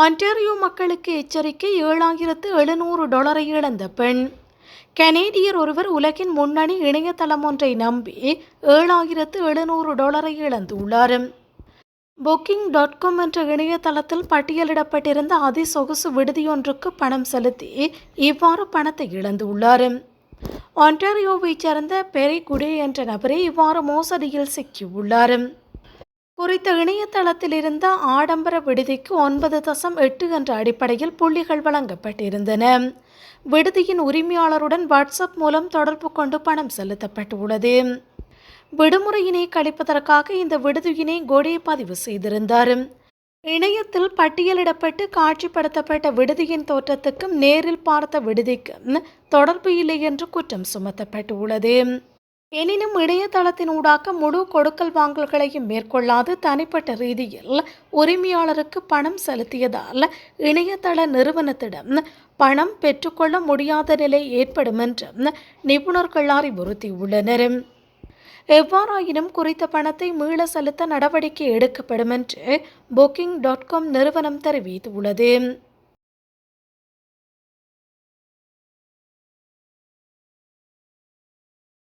Ontario மக்களுக்கு எச்சரிக்கை ஏழாயிரத்து எழுநூறு டாலரை இழந்த பெண். கனேடியர் ஒருவர் உலகின் முன்னணி இணையதளம் ஒன்றை நம்பி ஏழாயிரத்து எழுநூறு டாலரை இழந்துள்ளார். புக்கிங் டாட் காம் என்ற இணையதளத்தில் பட்டியலிடப்பட்டிருந்த அதிசொகுசு விடுதியொன்றுக்கு பணம் செலுத்தி இவ்வாறு பணத்தை இழந்துள்ளார். ஒன்டாரியோவைச் சேர்ந்த பெரி குடே என்ற நபரே இவ்வாறு மோசடியில் சிக்கியுள்ளார். குறித்த இணையதளத்தில் இருந்த ஆடம்பர விடுதிக்கு ஒன்பது தசம் எட்டு என்ற அடிப்படையில் புள்ளிகள் வழங்கப்பட்டிருந்தன. விடுதியின் உரிமையாளருடன் வாட்ஸ்அப் மூலம் தொடர்பு கொண்டு பணம் செலுத்தப்பட்டுள்ளது. விடுமுறையினை கழிப்பதற்காக இந்த விடுதியினை கோடே பதிவு செய்திருந்தார். இணையத்தில் பட்டியலிடப்பட்டு காட்சிப்படுத்தப்பட்ட விடுதியின் தோற்றத்துக்கும் நேரில் பார்த்த விடுதிக்கும் தொடர்பு இல்லை என்று குற்றம் சுமத்தப்பட்டுள்ளது. எனினும் இணையதளத்தினூடாக முழு கொடுக்கல் வாங்கல்களையும் மேற்கொள்ளாது தனிப்பட்ட ரீதியில் உரிமையாளருக்கு பணம் செலுத்தியதால் இணையதள நிறுவனத்திடம் பணம் பெற்றுக்கொள்ள முடியாத நிலை ஏற்படும் என்றும் நிபுணர்கள் அறிவுறுத்தியுள்ளனர். எவ்வாறாயினும் குறித்த பணத்தை மீள செலுத்த நடவடிக்கை எடுக்கப்படும் என்று புக்கிங் டாட் காம் நிறுவனம் தெரிவித்துள்ளது.